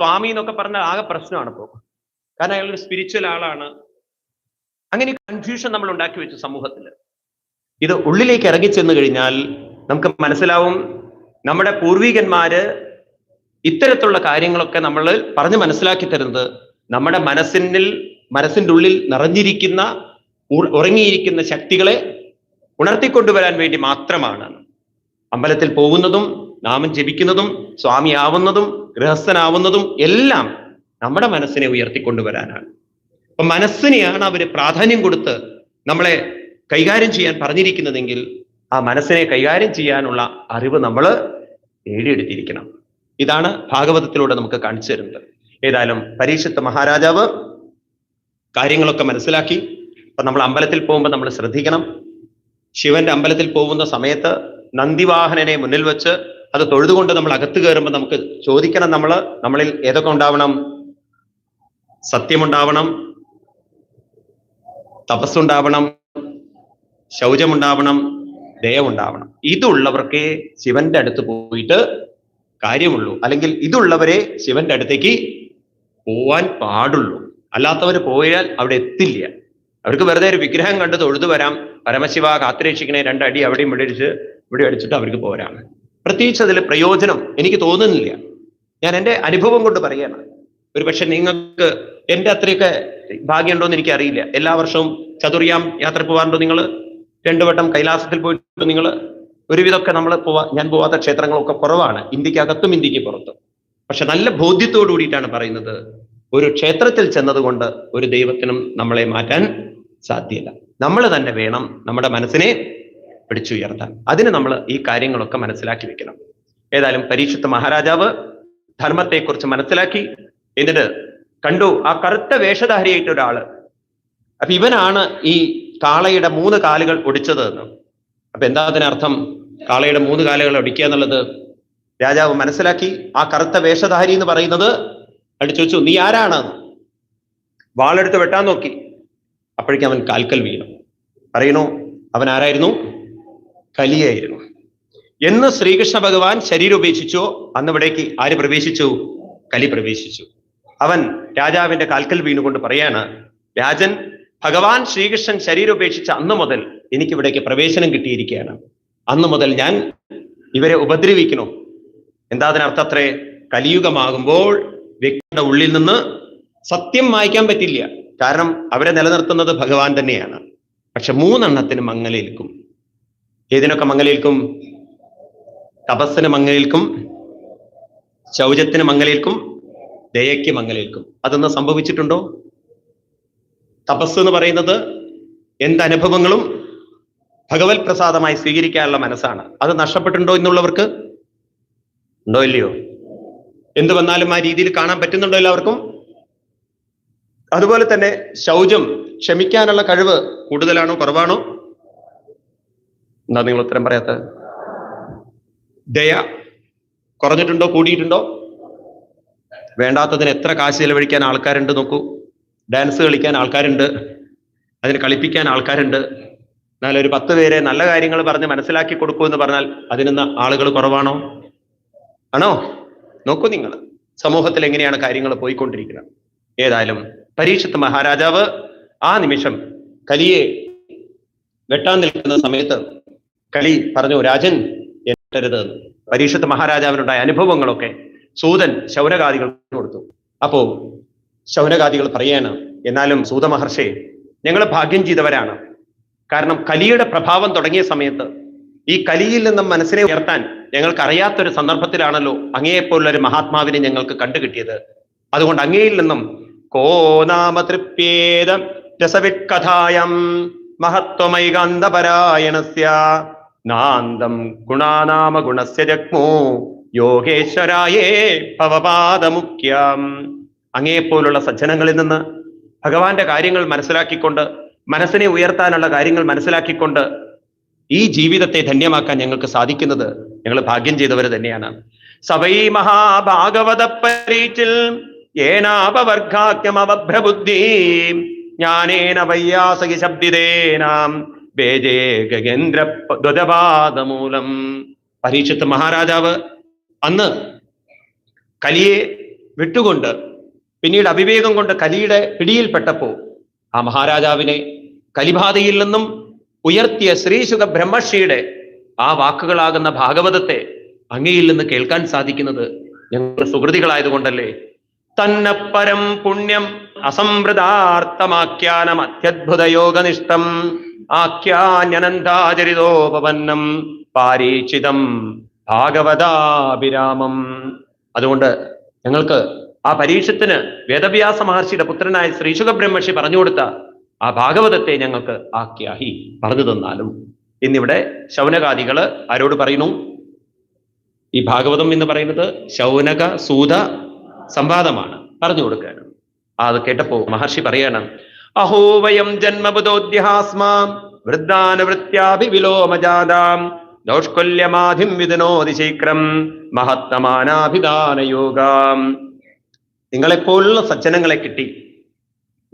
സ്വാമി എന്നൊക്കെ പറഞ്ഞാൽ ആകെ പ്രശ്നമാണ് ഇപ്പോൾ കാരണം അയാൾ ഒരു സ്പിരിച്വൽ ആളാണ്. അങ്ങനെ കൺഫ്യൂഷൻ നമ്മൾ ഉണ്ടാക്കി വെച്ചു സമൂഹത്തിൽ. ഇത് ഉള്ളിലേക്ക് ഇറങ്ങിച്ചെന്ന് കഴിഞ്ഞാൽ നമുക്ക് മനസ്സിലാവും നമ്മുടെ പൂർവികന്മാര് ഇത്തരത്തിലുള്ള കാര്യങ്ങളൊക്കെ നമ്മൾ പറഞ്ഞ് മനസ്സിലാക്കി തരുന്നത് നമ്മുടെ മനസ്സിനിൽ മനസ്സിന്റെ ഉള്ളിൽ നിറഞ്ഞിരിക്കുന്ന ഉറങ്ങിയിരിക്കുന്ന ശക്തികളെ ഉണർത്തിക്കൊണ്ടുവരാൻ വേണ്ടി മാത്രമാണ്. അമ്പലത്തിൽ പോകുന്നതും നാമം ജപിക്കുന്നതും സ്വാമിയാവുന്നതും ഗൃഹസ്ഥനാവുന്നതും എല്ലാം നമ്മുടെ മനസ്സിനെ ഉയർത്തിക്കൊണ്ടുവരാനാണ്. അപ്പൊ മനസ്സിനെയാണ് അവർ പ്രാധാന്യം കൊടുത്ത് നമ്മളെ കൈകാര്യം ചെയ്യാൻ പറഞ്ഞിരിക്കുന്നതെങ്കിൽ ആ മനസ്സിനെ കൈകാര്യം ചെയ്യാനുള്ള അറിവ് നമ്മൾ നേടിയെടുത്തിരിക്കണം. ഇതാണ് ഭാഗവതത്തിലൂടെ നമുക്ക് കാണിച്ചു തരുന്നത്. ഏതായാലും പരീക്ഷത്ത് മഹാരാജാവ് കാര്യങ്ങളൊക്കെ മനസ്സിലാക്കി. അപ്പൊ നമ്മൾ അമ്പലത്തിൽ പോകുമ്പോൾ നമ്മൾ ശ്രദ്ധിക്കണം. ശിവന്റെ അമ്പലത്തിൽ പോകുന്ന സമയത്ത് നന്ദിവാഹനനെ മുന്നിൽ വെച്ച് അത് തൊഴുതുകൊണ്ട് നമ്മൾ അകത്ത് കയറുമ്പോൾ നമുക്ക് ചോദിക്കണം നമ്മൾ നമ്മളിൽ ഏതൊക്കെ ഉണ്ടാവണം? സത്യമുണ്ടാവണം തപസ്സുണ്ടാവണം ശൗചമുണ്ടാവണം ദയമുണ്ടാവണം ഇതുള്ളവർക്കേ ശിവന്റെ അടുത്ത് പോയിട്ട് കാര്യമുള്ളൂ. അല്ലെങ്കിൽ ഇതുള്ളവരെ ശിവന്റെ അടുത്തേക്ക് പോവാൻ പാടുള്ളൂ. അല്ലാത്തവർ പോയാൽ അവിടെ എത്തില്ല. അവർക്ക് വെറുതെ ഒരു വിഗ്രഹം കണ്ട് തൊഴുതു വരാം. പരമശിവ കാത്തിരക്ഷിക്കണേ. രണ്ടടി അവിടെയും ഇവിടെ അടിച്ച് ഇവിടെ അടിച്ചിട്ട് അവർക്ക് പോരാണ് പ്രത്യേകിച്ച് അതിൽ പ്രയോജനം എനിക്ക് തോന്നുന്നില്ല. ഞാൻ എന്റെ അനുഭവം കൊണ്ട് പറയാണ്. ഒരു പക്ഷെ നിങ്ങൾക്ക് എന്റെ അത്രയൊക്കെ ഭാഗ്യമുണ്ടോ എന്ന് എനിക്കറിയില്ല. എല്ലാ വർഷവും ചതുർയാം യാത്ര പോകാറുണ്ടോ നിങ്ങൾ രണ്ടു വട്ടം കൈലാസത്തിൽ പോയിട്ട് നിങ്ങൾ ഒരുവിധമൊക്കെ നമ്മൾ പോവാ ഞാൻ പോവാത്ത ക്ഷേത്രങ്ങളൊക്കെ കുറവാണ്. ഇന്ത്യക്കകത്തും ഇന്ത്യയ്ക്ക് പുറത്തും. പക്ഷെ നല്ല ബോധ്യത്തോടു കൂടിയിട്ടാണ് പറയുന്നത് ഒരു ക്ഷേത്രത്തിൽ ചെന്നതുകൊണ്ട് ഒരു ദൈവത്തിനും നമ്മളെ മാറ്റാൻ സാധ്യല്ല. നമ്മൾ തന്നെ വേണം നമ്മുടെ മനസ്സിനെ പിടിച്ചുയർത്താൻ. അതിന് നമ്മൾ ഈ കാര്യങ്ങളൊക്കെ മനസ്സിലാക്കി വെക്കണം. ഏതായാലും പരീക്ഷത്ത് മഹാരാജാവ് ധർമ്മത്തെക്കുറിച്ച് മനസ്സിലാക്കി. എന്നിട്ട് കണ്ടു ആ കറുത്ത വേഷധാരിയായിട്ട് ഒരാൾ അപ്പൊ ഇവനാണ് ഈ കാളയുടെ മൂന്ന് കാലുകൾ ഒടിച്ചത് എന്ന് അപ്പൊ എന്താ അതിനർത്ഥം? കാളയുടെ മൂന്ന് കാലുകൾ ഒടിക്കുക എന്നുള്ളത് രാജാവ് മനസ്സിലാക്കി. ആ കറുത്ത വേഷധാരി എന്ന് പറയുന്നത് അടി ചോദിച്ചു നീ ആരാണ്? വാളെടുത്ത് വെട്ടാൻ നോക്കി. അപ്പോഴേക്കും അവൻ കാൽക്കൽ വീണു. പറയണു അവൻ ആരായിരുന്നു? കലിയായിരുന്നു. എന്ന് ശ്രീകൃഷ്ണ ഭഗവാൻ ശരീരം ഉപേക്ഷിച്ചോ അന്നിവിടേക്ക് ആര് പ്രവേശിച്ചു? കലി പ്രവേശിച്ചു. അവൻ രാജാവിന്റെ കാൽക്കൽ വീണുകൊണ്ട് പറയാണ് രാജൻ ഭഗവാൻ ശ്രീകൃഷ്ണൻ ശരീരം ഉപേക്ഷിച്ച അന്ന് മുതൽ എനിക്ക് ഇവിടേക്ക് പ്രവേശനം കിട്ടിയിരിക്കുകയാണ്. അന്ന് മുതൽ ഞാൻ ഇവരെ ഉപദ്രവിക്കണോ എന്താ അതിനർത്ഥത്രേ കലിയുഗമാകുമ്പോൾ വ്യക്തിയുടെ ഉള്ളിൽ നിന്ന് സത്യം വായിക്കാൻ പറ്റില്ല. കാരണം അവരെ നിലനിർത്തുന്നത് ഭഗവാൻ തന്നെയാണ്. പക്ഷെ മൂന്നെണ്ണത്തിന് മങ്ങലേൽക്കും ഏതിനൊക്കെ മങ്ങലേൽക്കും തപസ്സിന് മങ്ങലേൽക്കും ശൗചത്തിന് മങ്ങലേൽക്കും ദയയ്ക്ക് മങ്ങലേൽക്കും അതൊന്ന് സംഭവിച്ചിട്ടുണ്ടോ? തപസ് എന്ന് പറയുന്നത് എന്തനുഭവങ്ങളും ഭഗവത് പ്രസാദമായി സ്വീകരിക്കാനുള്ള മനസ്സാണ്. അത് നഷ്ടപ്പെട്ടുണ്ടോ എന്നുള്ളവർക്ക്? ഉണ്ടോ ഇല്ലയോ? എന്ത് വന്നാലും ആ രീതിയിൽ കാണാൻ പറ്റുന്നുണ്ടോ എല്ലാവർക്കും? അതുപോലെ തന്നെ ശൗചം ക്ഷമിക്കാനുള്ള കഴിവ് കൂടുതലാണോ കുറവാണോ? എന്താ നിങ്ങൾ ഉത്തരം പറയാത്തത്? ദയ കുറഞ്ഞിട്ടുണ്ടോ കൂടിയിട്ടുണ്ടോ? വേണ്ടാത്തതിന് എത്ര കാശ് ചെലവഴിക്കാൻ ആൾക്കാരുണ്ട് നോക്കൂ. ഡാൻസ് കളിക്കാൻ ആൾക്കാരുണ്ട്. അതിന് കളിപ്പിക്കാൻ ആൾക്കാരുണ്ട്. എന്നാൽ ഒരു പത്ത് പേരെ നല്ല കാര്യങ്ങൾ പറഞ്ഞ് മനസ്സിലാക്കി കൊടുക്കൂ എന്ന് പറഞ്ഞാൽ അതിനൊന്ന് ആളുകൾ കുറവാണോ? ആണോ? നോക്കൂ നിങ്ങൾ. സമൂഹത്തിൽ എങ്ങനെയാണ് കാര്യങ്ങൾ പോയിക്കൊണ്ടിരിക്കുന്നത്? ഏതായാലും പരീക്ഷത്ത് മഹാരാജാവ് ആ നിമിഷം കലിയെ വെട്ടാൻ നിൽക്കുന്ന സമയത്ത് കലി പറഞ്ഞു രാജൻ എട്ടരുത് പരീക്ഷത്ത് മഹാരാജാവിനുണ്ടായ അനുഭവങ്ങളൊക്കെ സൂതൻ ശൗനകാദികൾ കൊടുത്തു. അപ്പോ ശൗനകാദികൾ പറയാണ് എന്നാലും സൂത മഹർഷി ഞങ്ങൾ ഭാഗ്യം ചെയ്തവരാണ്. കാരണം കലിയുടെ പ്രഭാവം തുടങ്ങിയ സമയത്ത് ഈ കലിയിൽ നിന്നും മനസ്സിനെ ഉയർത്താൻ ഞങ്ങൾക്ക് അറിയാത്തൊരു സന്ദർഭത്തിലാണല്ലോ അങ്ങയെപ്പോലുള്ള ഒരു മഹാത്മാവിനെ ഞങ്ങൾക്ക് കണ്ടുകിട്ടിയത്. അതുകൊണ്ട് അങ്ങേയിൽ നിന്നും കോ നാമ തൃപ്യേത രസവിക്കഥായം മഹത്വമൈകാന്തപരായണസ്യ നാന്തം ഗുണാനാമ ഗുണസ്യ ജഗ്മോ. യോഗേശ്വരായേ ഭവപാദമുഖ്യം. അങ്ങേപ്പോലുള്ള സജ്ജനങ്ങളിൽ നിന്ന് ഭഗവാന്റെ കാര്യങ്ങൾ മനസ്സിലാക്കിക്കൊണ്ട് മനസ്സിനെ ഉയർത്താനുള്ള കാര്യങ്ങൾ മനസ്സിലാക്കിക്കൊണ്ട് ഈ ജീവിതത്തെ ധന്യമാക്കാൻ ഞങ്ങൾക്ക് സാധിക്കുന്നത് ഞങ്ങൾ ഭാഗ്യം ചെയ്തവർ തന്നെയാണ്. സവൈ മഹാഭാഗവത പരീച്ചിൽ ഏനാപവർഗാക്യമവഭ്രബുദ്ധി ജ്ഞാനേന വയ്യാസകി ശബ്ദിതേനാം. വേജേ ഗഗേന്ദ്ര ധ്വജപാദമൂലം പരീക്ഷത്ത് മഹാരാജാവ് അന്ന് കലിയെ വിട്ടുകൊണ്ട് പിന്നീട് അവിവേകം കൊണ്ട് കലിയുടെ പിടിയിൽപ്പെട്ടപ്പോ ആ മഹാരാജാവിനെ കലിബാധയിൽ നിന്നും ഉയർത്തിയ ശ്രീശുഖ ബ്രഹ്മർഷിയുടെ ആ വാക്കുകളാകുന്ന ഭാഗവതത്തെ അങ്ങയിൽ നിന്ന് കേൾക്കാൻ സാധിക്കുന്നത് ഞങ്ങൾ സുഹൃതികളായതുകൊണ്ടല്ലേ? തന്നെ പരം പുണ്യം അസംവൃതാർത്ഥമാഖ്യാനം അത്യത്ഭുത യോഗനിഷ്ഠം ആഖ്യാന്യനന്താചരിതോപവന്നം പാരീക്ഷിതം ഭാഗവതാഭിരാമം. അതുകൊണ്ട് ഞങ്ങൾക്ക് ആ പരീക്ഷത്തിന് വേദവ്യാസ മഹർഷിയുടെ പുത്രനായ ശ്രീശുഖ ബ്രഹ്മർഷി പറഞ്ഞു കൊടുത്ത ആ ഭാഗവതത്തെ ഞങ്ങൾക്ക് ആഖ്യാഹി പറഞ്ഞു തന്നാലും. ഇന്നിവിടെ ശൗനകാദികൾ ആരോട് പറയുന്നു? ഈ ഭാഗവതം എന്ന് പറയുന്നത് ശൗനക സൂത സംവാദമാണ്. പറഞ്ഞു കൊടുക്കാനും ആ അത് കേട്ടപ്പോ മഹർഷി പറയണം അഹോ വയം ജന്മബുധോദ്യഹാസ്മാം. വൃദ്ധാനുവൃത്യാഭിവിലോമജാതാം. ദൗഷ്കൊല്യമാധിം വിദനോതി ശീക്രം മഹത്തമാനാഭിദാനയോഗാം. നിങ്ങളെപ്പോലുള്ള സജ്ജനങ്ങളെ കിട്ടി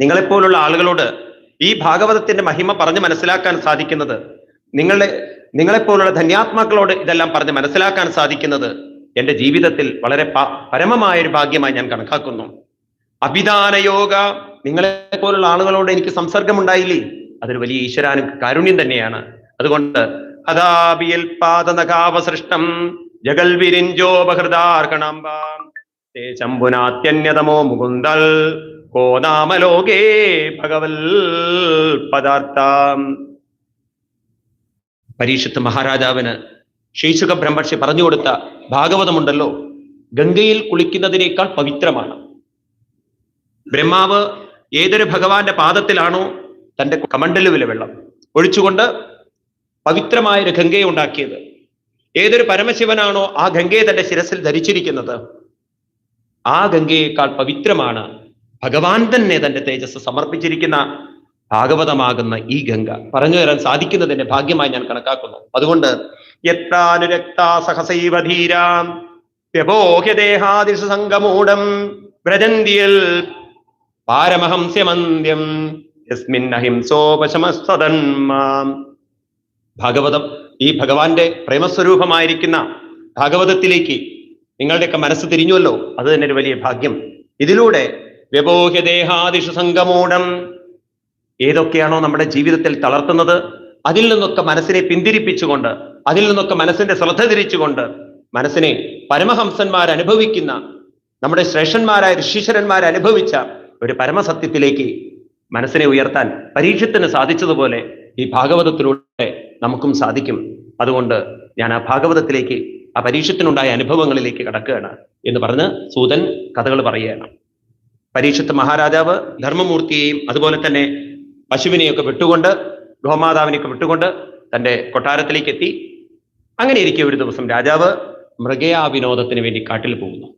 നിങ്ങളെപ്പോലുള്ള ആളുകളോട് ഈ ഭാഗവതത്തിന്റെ മഹിമ പറഞ്ഞു മനസ്സിലാക്കാൻ സാധിക്കുന്നത് നിങ്ങളെ നിങ്ങളെപ്പോലുള്ള ധന്യാത്മാക്കളോട് ഇതെല്ലാം പറഞ്ഞ് മനസ്സിലാക്കാൻ സാധിക്കുന്നത് എന്റെ ജീവിതത്തിൽ വളരെ പരമമായ ഒരു ഭാഗ്യമായി ഞാൻ കണക്കാക്കുന്നു. അഭിദാന യോഗ നിങ്ങളെ പോലുള്ള ആളുകളോട് എനിക്ക് സംസർഗമുണ്ടായില്ലേ? അതൊരു വലിയ ഈശ്വരാനു കാരുണ്യം തന്നെയാണ്. അതുകൊണ്ട് അതാപിയൽ ജഗൽ വിരിഞ്ചോപഹൃതാർക്കണാംബാം തേ ശംഭുനാത്യന്യതമോ മുകുന്ദൽ കോ നാമലോകേ ഭഗവൽ പദാർത്ഥാം. പരീക്ഷത്ത് മഹാരാജാവിന് ശൈശുക ബ്രഹ്മർഷി പറഞ്ഞു കൊടുത്ത ഭാഗവതമുണ്ടല്ലോ. ഗംഗയിൽ കുളിക്കുന്നതിനേക്കാൾ പവിത്രമാണ്. ബ്രഹ്മാവ് ഏതൊരു ഭഗവാന്റെ പാദത്തിലാണോ തന്റെ കമണ്ടലുവിലെ വെള്ളം ഒഴിച്ചുകൊണ്ട് പവിത്രമായൊരു ഗംഗയെ ഉണ്ടാക്കിയത്. ഏതൊരു പരമശിവനാണോ ആ ഗംഗയെ തന്റെ ശിരസിൽ ധരിച്ചിരിക്കുന്നത്? ആ ഗംഗയേക്കാൾ പവിത്രമാണ് ഭഗവാൻ തന്നെ തന്റെ തേജസ് സമർപ്പിച്ചിരിക്കുന്ന ഭാഗവതമാകുന്ന ഈ ഗംഗ. പറഞ്ഞു തരാൻ സാധിക്കുന്നതിന്റെ ഭാഗ്യമായി ഞാൻ കണക്കാക്കുന്നു. അതുകൊണ്ട് എത്രാനുരക്താ സഹസൈവധീരാം വ്യബോഹ്യദേഹാദിഷു സംഗമൂഢം പാരമഹംസ്യമന്ത്യം യസ്മിൻ അഹിംസോപശമസ്തന്മാം ഭാഗവതം ഈ ഭഗവാന്റെ പ്രേമസ്വരൂപമായിരിക്കുന്ന ഭാഗവതത്തിലേക്ക് നിങ്ങളുടെയൊക്കെ മനസ്സ് തിരിഞ്ഞുവല്ലോ അത് തന്നെ ഒരു വലിയ ഭാഗ്യം. ഇതിലൂടെ വ്യബോഹ്യദേഹാദിഷു സംഗമൂഢം ഏതൊക്കെയാണോ നമ്മുടെ ജീവിതത്തിൽ തളർത്തുന്നത് അതിൽ നിന്നൊക്കെ മനസ്സിനെ പിന്തിരിപ്പിച്ചുകൊണ്ട് അതിൽ നിന്നൊക്കെ മനസ്സിന്റെ ശ്രദ്ധ തിരിച്ചുകൊണ്ട് മനസ്സിനെ പരമഹംസന്മാർ അനുഭവിക്കുന്ന നമ്മുടെ ശ്രേഷ്ഠന്മാരായ ഋഷീശ്വരന്മാർ അനുഭവിച്ച ഒരു പരമസത്യത്തിലേക്ക് മനസ്സിനെ ഉയർത്താൻ പരീക്ഷത്തിന് സാധിച്ചതുപോലെ ഈ ഭാഗവതത്തിലൂടെ നമുക്കും സാധിക്കും. അതുകൊണ്ട് ഞാൻ ആ ഭാഗവതത്തിലേക്ക് ആ പരീക്ഷത്തിനുണ്ടായ അനുഭവങ്ങളിലേക്ക് കടക്കുകയാണ് എന്ന് പറഞ്ഞ് സൂതൻ കഥകൾ പറയുകയാണ്. പരീക്ഷത്ത് മഹാരാജാവ് ധർമ്മമൂർത്തിയെയും അതുപോലെ തന്നെ പശുവിനെയൊക്കെ വിട്ടുകൊണ്ട് ഗോമാതാവിനെയൊക്കെ വിട്ടുകൊണ്ട് തന്റെ കൊട്ടാരത്തിലേക്ക് എത്തി. അങ്ങനെ ഇരിക്കെ ഒരു ദിവസം രാജാവ് മൃഗയാ വിനോദത്തിന് വേണ്ടി കാട്ടിൽ പോകുന്നു.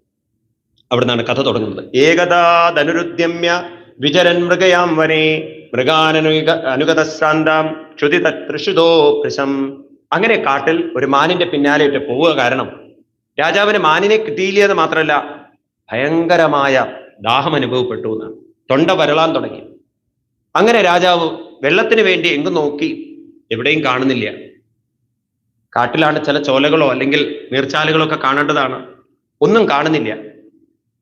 അവിടെ നിന്നാണ് കഥ തുടങ്ങുന്നത്. ഏകദാ ധനുരുദ്യമ്യ വിചരൻ മൃഗയാം വനെ മൃഗാനനുഗ അനുഗതശ്രാന്താം ക്ഷുതി തൃഷുതോ കൃശം. അങ്ങനെ കാട്ടിൽ ഒരു മാനിന്റെ പിന്നാലെയിട്ട് പോവുക കാരണം രാജാവിന് മാനിനെ കിട്ടിയില്ല എന്ന് മാത്രമല്ല ഭയങ്കരമായ ദാഹം അനുഭവപ്പെട്ടു എന്നാണ്. തൊണ്ട വരളാൻ തുടങ്ങി. അങ്ങനെ രാജാവ് വെള്ളത്തിന് വേണ്ടി എങ്ങും നോക്കി എവിടെയും കാണുന്നില്ല. കാട്ടിലാണ് ചില ചോലകളോ അല്ലെങ്കിൽ നീർച്ചാലുകളോ ഒക്കെ കാണേണ്ടതാണ്. ഒന്നും കാണുന്നില്ല.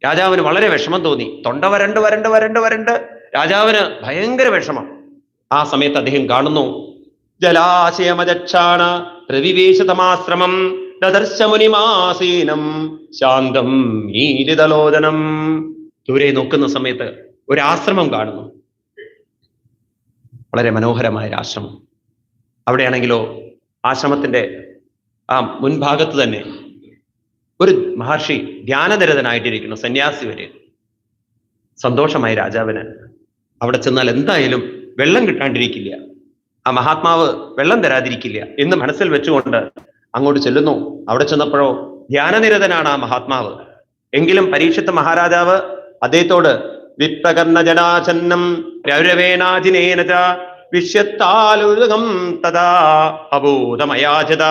രാജാവിന് വളരെ വിഷമം തോന്നി. തൊണ്ട വരണ്ട് വരണ്ട് വരണ്ട് വരണ്ട്. രാജാവിന് ഭയങ്കര വിഷമം. ആ സമയത്ത് അദ്ദേഹം കാണുന്നു ജലാശയമജക്ഷാണ പ്രവിവേശതമാശ്രമം ദദർശമുനിമാസീനം ശാന്തം നീലിതലോചനം ദൂരെ നോക്കുന്ന സമയത്ത് ഒരു ആശ്രമം കാണുന്നു. വളരെ മനോഹരമായ ഒരു ആശ്രമം. അവിടെയാണെങ്കിലോ ആശ്രമത്തിന്റെ ആ മുൻഭാഗത്ത് തന്നെ ഒരു മഹർഷി ധ്യാനനിരതനായിട്ടിരിക്കുന്നു സന്യാസി വരെ. സന്തോഷമായി രാജാവിന് അവിടെ ചെന്നാൽ എന്തായാലും വെള്ളം കിട്ടാണ്ടിരിക്കില്ല. ആ മഹാത്മാവ് വെള്ളം തരാതിരിക്കില്ല എന്ന് മനസ്സിൽ വെച്ചുകൊണ്ട് അങ്ങോട്ട് ചെല്ലുന്നു. അവിടെ ചെന്നപ്പോഴോ ധ്യാനനിരതനാണ് ആ മഹാത്മാവ്. എങ്കിലും പരീക്ഷത്ത് മഹാരാജാവ് അദ്ദേഹത്തോട് വിപ്രകർണ ജടാചന്നം രൗരവേനാജിനേന ച തഥാ അബോധമയാചത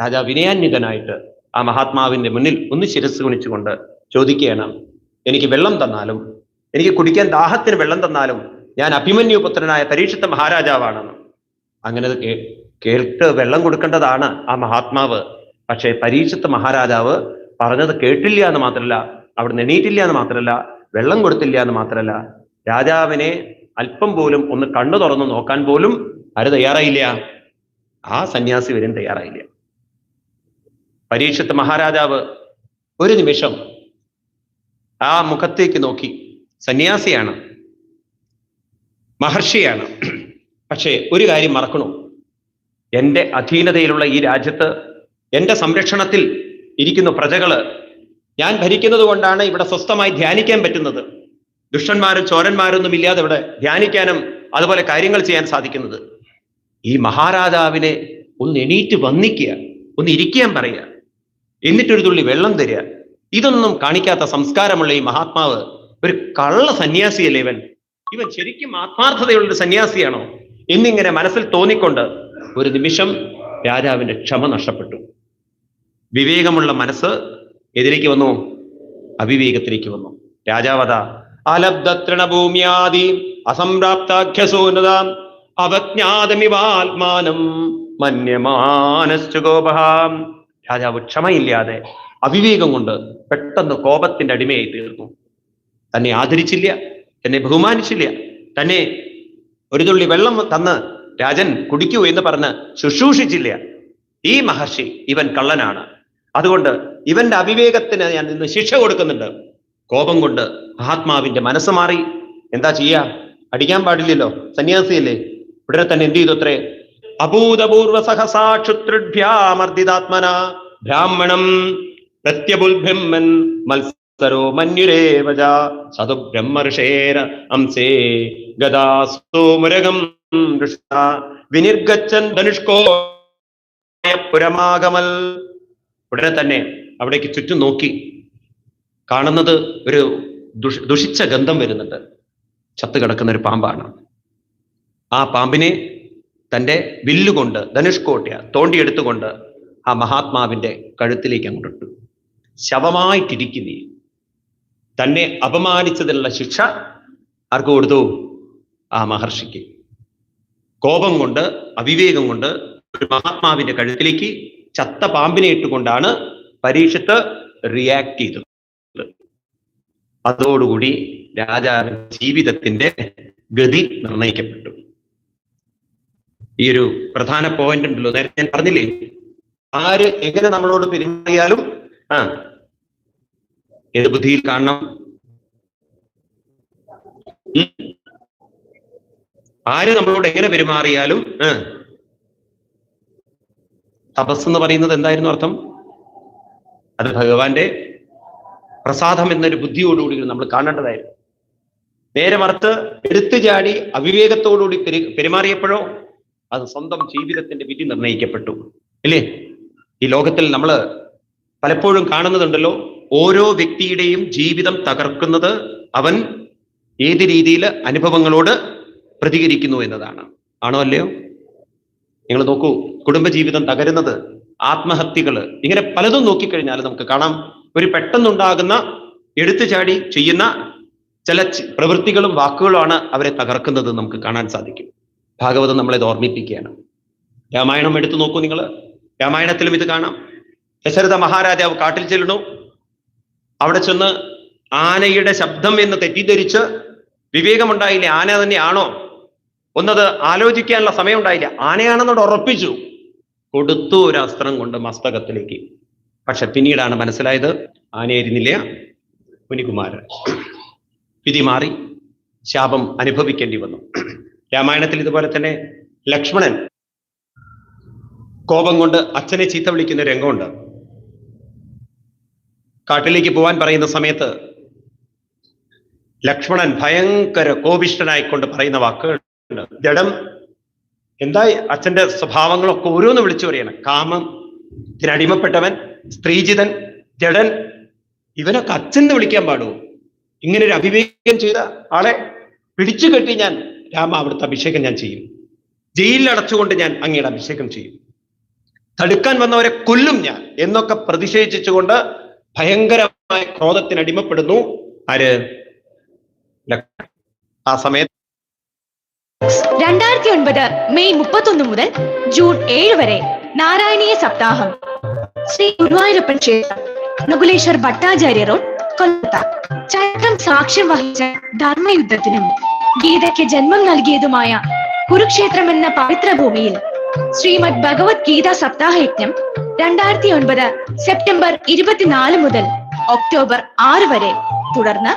രാജാ വിനയാന്വിതനായിട്ട് ആ മഹാത്മാവിന്റെ മുന്നിൽ ഒന്ന് ശിരസ് കുണിച്ചുകൊണ്ട് ചോദിക്കുകയാണ് എനിക്ക് വെള്ളം തന്നാലും എനിക്ക് കുടിക്കാൻ ദാഹത്തിന് വെള്ളം തന്നാലും ഞാൻ അഭിമന്യു പുത്രനായ പരീക്ഷത്തെ മഹാരാജാവാണെന്ന് അങ്ങനെ കേട്ട് വെള്ളം കൊടുക്കേണ്ടതാണ് ആ മഹാത്മാവ്. പക്ഷേ പരീക്ഷത്ത് മഹാരാജാവ് പറഞ്ഞത് കേട്ടില്ല എന്ന് മാത്രമല്ല അവിടെ എണീറ്റില്ല എന്ന് മാത്രമല്ല വെള്ളം കൊടുത്തില്ല എന്ന് മാത്രമല്ല രാജാവിനെ അല്പം പോലും ഒന്ന് കണ്ണു തുറന്ന് നോക്കാൻ പോലും ആര് തയ്യാറായില്ല? ആ സന്യാസി വരും തയ്യാറായില്ല. പരീക്ഷത്ത് മഹാരാജാവ് ഒരു നിമിഷം ആ മുഖത്തേക്ക് നോക്കി. സന്യാസിയാണ്. മഹർഷിയാണ്. പക്ഷേ ഒരു കാര്യം മറക്കണു? എന്റെ അധീനതയിലുള്ള ഈ രാജ്യത്ത് എന്റെ സംരക്ഷണത്തിൽ ഇരിക്കുന്ന പ്രജകൾ ഞാൻ ഭരിക്കുന്നത് കൊണ്ടാണ് ഇവിടെ സ്വസ്ഥമായി ധ്യാനിക്കാൻ പറ്റുന്നത്. ദുഷ്ടന്മാരും ചോരന്മാരൊന്നും ഇല്ലാതെ ഇവിടെ ധ്യാനിക്കാനും അതുപോലെ കാര്യങ്ങൾ ചെയ്യാൻ സാധിക്കുന്നത്. ഈ മഹാരാജാവിനെ ഒന്ന് എണീറ്റ് വന്നിക്കുക ഒന്ന് ഇരിക്കാൻ പറയുക. എന്നിട്ടൊരു തുള്ളി വെള്ളം തരിക. ഇതൊന്നും കാണിക്കാത്ത സംസ്കാരമുള്ള ഈ മഹാത്മാവ് ഒരു കള്ള സന്യാസിയല്ലേ ഇവൻ? ഇവൻ ശരിക്കും ആത്മാർത്ഥതയുള്ള ഒരു സന്യാസിയാണോ? എന്നിങ്ങനെ മനസ്സിൽ തോന്നിക്കൊണ്ട് ഒരു നിമിഷം രാജാവിന്റെ ക്ഷമ നഷ്ടപ്പെട്ടു. വിവേകമുള്ള മനസ്സ് എതിലേക്ക് വന്നു. അവിവേകത്തിലേക്ക് വന്നു. രാജാവത അലബ്ധ തൃണഭൂമിയാദി അസംപ്രാപ്താഖ്യസൂനത അവജ്ഞാതമിവാത്മാനം മന്യമാനശ്ച ഗോപഹാം രാജാവ് ക്ഷമയില്ലാതെ അവിവേകം കൊണ്ട് പെട്ടെന്ന് കോപത്തിന്റെ അടിമയായി തീർന്നു. തന്നെ ആദരിച്ചില്ല തന്നെ ബഹുമാനിച്ചില്ല തന്നെ ഒരു തുള്ളി വെള്ളം തന്ന് രാജൻ കുടിക്കൂ എന്ന് പറഞ്ഞ് ശുശ്രൂഷിച്ചില്ല. ഈ മഹർഷി ഇവൻ കള്ളനാണ്. അതുകൊണ്ട് ഇവന്റെ അവിവേകത്തിന് ഞാൻ ഇന്ന് ശിക്ഷ കൊടുക്കുന്നുണ്ട്. കോപം കൊണ്ട് മഹാത്മാവിന്റെ മനസ്സ് മാറി. എന്താ ചെയ്യാ? അടിക്കാൻ പാടില്ലല്ലോ. സന്യാസിയല്ലേ? ഉടനെ തന്നെ എന്ത് ചെയ്തു അത്രേ? അഭൂതപൂർവ സഹസാക്ഷുത്രിഭ്യാമർദ്ദിതാത്മന ബ്രാഹ്മണം പ്രത്യബുൽബ്രഹ്മൻ മത്സരോ മന്യുരേവജ സതു ബ്രഹ്മർഷേര അംസേ ഗദാസ്തോമുരകം വിനിർഗച്ചൻ ധനുഷ്കോ പുരമാഗമൽ. ഉടനെ തന്നെ അവിടേക്ക് ചുറ്റും നോക്കി കാണുന്നത് ഒരു ദുഷ ദുഷിച്ച ഗന്ധം വരുന്നുണ്ട്. ചത്തു കിടക്കുന്ന ഒരു പാമ്പാണ്. ആ പാമ്പിനെ തന്റെ വില്ലുകൊണ്ട് ധനുഷ്കോട്യ തോണ്ടിയെടുത്തുകൊണ്ട് ആ മഹാത്മാവിന്റെ കഴുത്തിലേക്ക് അങ്ങോട്ടിട്ടു ശവമായിട്ടിരിക്കുന്നേ തന്നെ അപമാനിച്ചതിനുള്ള ശിക്ഷ ആർക്ക് കൊടുത്തു? ആ മഹർഷിക്ക്. കോപം കൊണ്ട് അവിവേകം കൊണ്ട് ഒരു മഹാത്മാവിന്റെ കഴുത്തിലേക്ക് ചത്ത പാമ്പിനെ ഇട്ടുകൊണ്ടാണ് പരീക്ഷത്ത് റിയാക്ട് ചെയ്തത്. അതോടുകൂടി രാജാവിന്റെ ജീവിതത്തിന്റെ ഗതി നിർണയിക്കപ്പെട്ടു. ഈ ഒരു പ്രധാന പോയിന്റ് ഉണ്ടല്ലോ. നേരത്തെ ഞാൻ പറഞ്ഞില്ലേ? ആര് എങ്ങനെ നമ്മളോട് പെരുമാറിയാലും ആ ഏത് ബുദ്ധിയിൽ കാണണം? ആര് നമ്മളോട് എങ്ങനെ പെരുമാറിയാലും തപസ് എന്ന് പറയുന്നത് എന്തായിരുന്നു അർത്ഥം? അത് ഭഗവാന്റെ പ്രസാദം എന്നൊരു ബുദ്ധിയോടുകൂടി നമ്മൾ കാണേണ്ടതായിരുന്നു. നേരെ മറുത്ത് എടുത്തു ചാടി അവിവേകത്തോടുകൂടി പെരു പെരുമാറിയപ്പോഴോ? അത് സ്വന്തം ജീവിതത്തിന്റെ വിധി നിർണയിക്കപ്പെട്ടു. ഇല്ലേ? ഈ ലോകത്തിൽ നമ്മൾ പലപ്പോഴും കാണുന്നതുണ്ടല്ലോ ഓരോ വ്യക്തിയുടെയും ജീവിതം തകർക്കുന്നത് അവൻ ഏത് രീതിയിൽ അനുഭവങ്ങളോട് പ്രതികരിക്കുന്നു എന്നതാണ്. ആണോ അല്ലയോ? നിങ്ങൾ നോക്കൂ കുടുംബജീവിതം തകരുന്നത് ആത്മഹത്യകൾ ഇങ്ങനെ പലതും നോക്കിക്കഴിഞ്ഞാൽ നമുക്ക് കാണാം ഒരു പെട്ടെന്നുണ്ടാകുന്ന എടുത്തു ചാടി ചെയ്യുന്ന ചില പ്രവൃത്തികളും വാക്കുകളുമാണ് അവരെ തകർക്കുന്നത് നമുക്ക് കാണാൻ സാധിക്കും. ഭാഗവതം നമ്മളെ ഓർമ്മിപ്പിക്കുകയാണ്. രാമായണം എടുത്തു നോക്കൂ നിങ്ങൾ രാമായണത്തിലും ഇത് കാണാം. ദശരഥ മഹാരാജാവ് കാട്ടിൽ ചെല്ലണു അവിടെ ചെന്ന് ആനയുടെ ശബ്ദം എന്ന് തെറ്റിദ്ധരിച്ച് വിവേകമുണ്ടായില്ലേ? ആന തന്നെയാണോ? ഒന്നത് ആലോചിക്കാനുള്ള സമയമുണ്ടായില്ല. ആനയാണെന്നോട് ഉറപ്പിച്ചു. കൊടുത്തു ഒരു അസ്ത്രം കൊണ്ട് മസ്തകത്തിലേക്ക്. പക്ഷെ പിന്നീടാണ് മനസ്സിലായത് ആനയായിരുന്നില്ല മുനികുമാരൻ. വിധി മാറി ശാപം അനുഭവിക്കേണ്ടി വന്നു. രാമായണത്തിൽ ഇതുപോലെ തന്നെ ലക്ഷ്മണൻ കോപം കൊണ്ട് അച്ഛനെ ചീത്ത വിളിക്കുന്ന രംഗമുണ്ട്. കാട്ടിലേക്ക് പോവാൻ പറയുന്ന സമയത്ത് ലക്ഷ്മണൻ ഭയങ്കര കോപിഷ്ഠനായിക്കൊണ്ട് പറയുന്ന വാക്കുകളുണ്ട്. ജഡം എന്തായി? അച്ഛന്റെ സ്വഭാവങ്ങളൊക്കെ ഓരോന്ന് വിളിച്ചു പറയണം. കാമം ഇതിനടിമപ്പെട്ടവൻ സ്ത്രീജിതൻ ജഡൻ ഇവനൊക്കെ അച്ഛൻ വിളിക്കാൻ പാടുമോ ഇങ്ങനെ ഒരു അഭിവേകം ചെയ്ത ആളെ പിടിച്ചു കെട്ടി ഞാൻ രാമ അവിടുത്തെ അഭിഷേകം ഞാൻ ചെയ്യും. ജയിലിൽ അടച്ചുകൊണ്ട് ഞാൻ അങ്ങയുടെ അഭിഷേകം ചെയ്യും. തടുക്കാൻ വന്നവരെ കൊല്ലും ഞാൻ എന്നൊക്കെ പ്രതിഷേധിച്ചുകൊണ്ട് ഭയങ്കരമായ ക്രോധത്തിന് അടിമപ്പെടുന്നു. ആര്? ആ സമയത്ത് രണ്ടായിരത്തി ഒൻപത് മെയ് മുപ്പത്തൊന്ന് മുതൽ ജൂൺ ഏഴ് വരെ നാരായണീയ സപ്താഹം. ശ്രീ ഗുരുവായൂരപ്പൻ ക്ഷേത്രം നകുലേശ്വർ ഭട്ടാചാര്യ റോഡ് കൊൽക്കത്ത. ചരിത്രം സാക്ഷ്യം വഹിച്ച ധർമ്മയുദ്ധത്തിനും ഗീതയ്ക്ക് ജന്മം നൽകിയതുമായ കുരുക്ഷേത്രം എന്ന പവിത്ര ഭൂമിയിൽ ശ്രീമദ് ഭഗവത്ഗീത സപ്താഹയജ്ഞം രണ്ടായിരത്തി ഒൻപത് സെപ്റ്റംബർ ഇരുപത്തിനാല് മുതൽ ഒക്ടോബർ ആറ് വരെ. തുടർന്ന്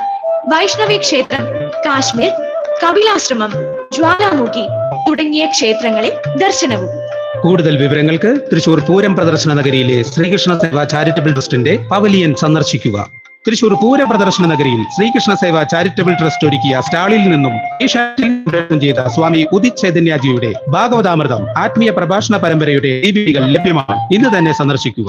വൈഷ്ണവി ക്ഷേത്രം കാശ്മീർ കപിലാശ്രമം ജ്വാലാമുഖി തുടങ്ങിയ ക്ഷേത്രങ്ങളിൽ ദർശനവും. കൂടുതൽ വിവരങ്ങൾക്ക് തൃശൂർ പൂരം പ്രദർശന നഗരിയിലെ ശ്രീകൃഷ്ണ സേവ ചാരിറ്റബിൾ ട്രസ്റ്റിന്റെ പവലിയൻ സന്ദർശിക്കുക. തൃശൂർ പൂരപ്രദർശന നഗരിയിൽ ശ്രീകൃഷ്ണ സേവ ചാരിറ്റബിൾ ട്രസ്റ്റ് ഒരുക്കിയ സ്റ്റാളിൽ നിന്നും ചെയ്ത സ്വാമി ഉദിത് ചൈതന്യജിയുടെ ഭാഗവതാമൃതം ആത്മീയ പ്രഭാഷണ പരമ്പരയുടെ ലഭ്യമാണ്. ഇന്ന് തന്നെ സന്ദർശിക്കുക.